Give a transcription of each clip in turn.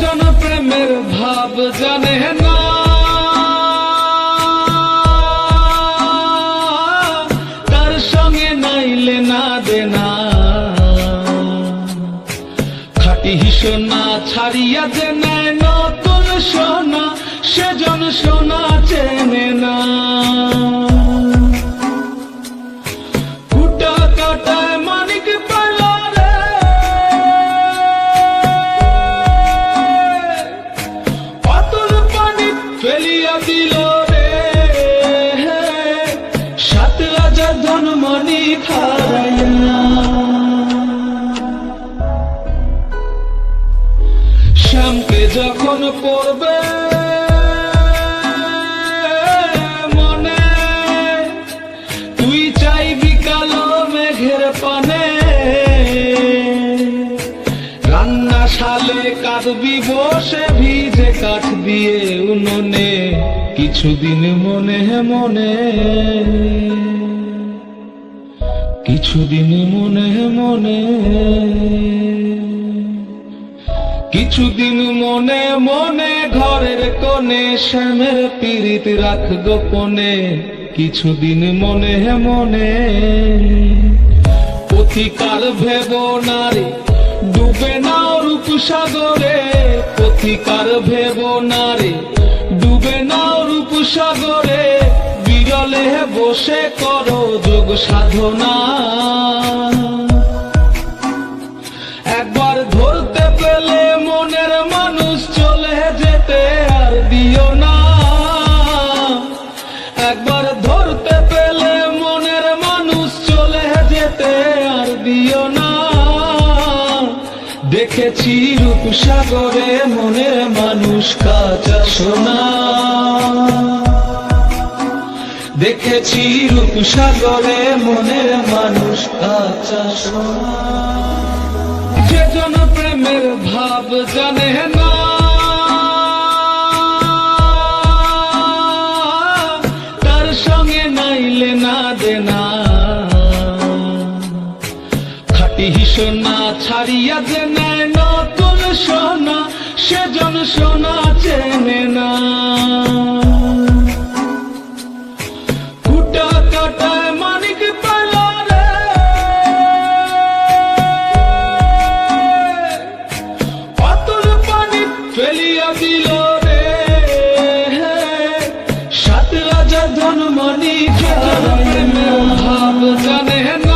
জন প্রেমের ভাব জানে না তার সঙ্গে নাইলে না দেনা খাটি সোনা ছাড়িয়া যে নেয় নতুন সোনা সেজন সোনা চেনে যখন পড়বে মনে, তুই চাইবি কালো মেঘের পানে। রান্না শালে কাঁদবি, বসে ভিজে কাঠ দিয়ে উনুনে। কিছুদিন মনে মনে, কিছুদিন মনে মনে। কিছুদিন মনে মনে ঘরের কোণে শ্যামের পীড়িত রাখ গোপনে, কিছুদিন মনে মনে। পথিকার ভেব নারী, ডুবে নাও রূপসাগরে। পথিকার ভেব নারী, ডুবে নাও রূপসাগরে। বিরলে বসে করো যোগ সাধনা। দেখেছি রূপসাগরে মনের মানুষ কাঁচা সোনা। দেখেছি রূপসাগরে মনের মানুষ কাঁচা সোনা। যে জন প্রেমের ভাব জানে না সোনা ছাড়িয়া নেয় নতুন সোনা, সেজন সোনা চেনে না। কুটা কাটায় মানিক পানি ফেলিয়া দিল রে। প্রেমের ভাব জানে না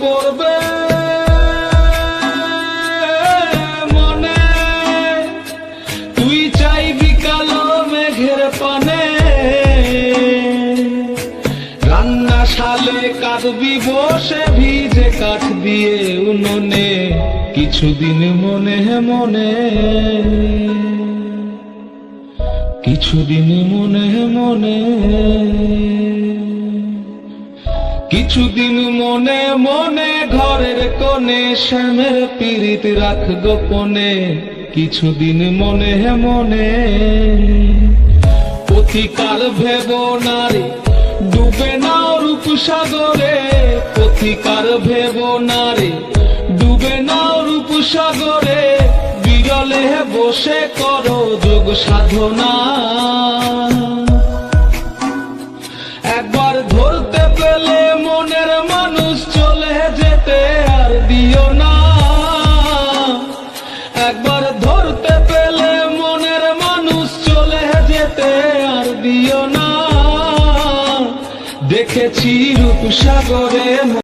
পড়বে মনে, তুই চাইবি কালো মেঘের পানে। রান্না শালে কাঁদবি, বসে ভিজে কাঠ দিয়ে উনুনে। কিছুদিন মনে মনে, কিছুদিন মনে মনে। কিছুদিন মনে মনে ঘরের কোণে শ্যামের পীড়িত রাখ গোপনে, কিছুদিন মনে মনে পথিকার ভেব নারী, ডুবে নাও রূপসাগরে পথিকার ভেব নারী, ডুবে নাও রূপসাগরে বিরলে বসে করো যোগ সাধনা। দেখেছি রূপসাগরে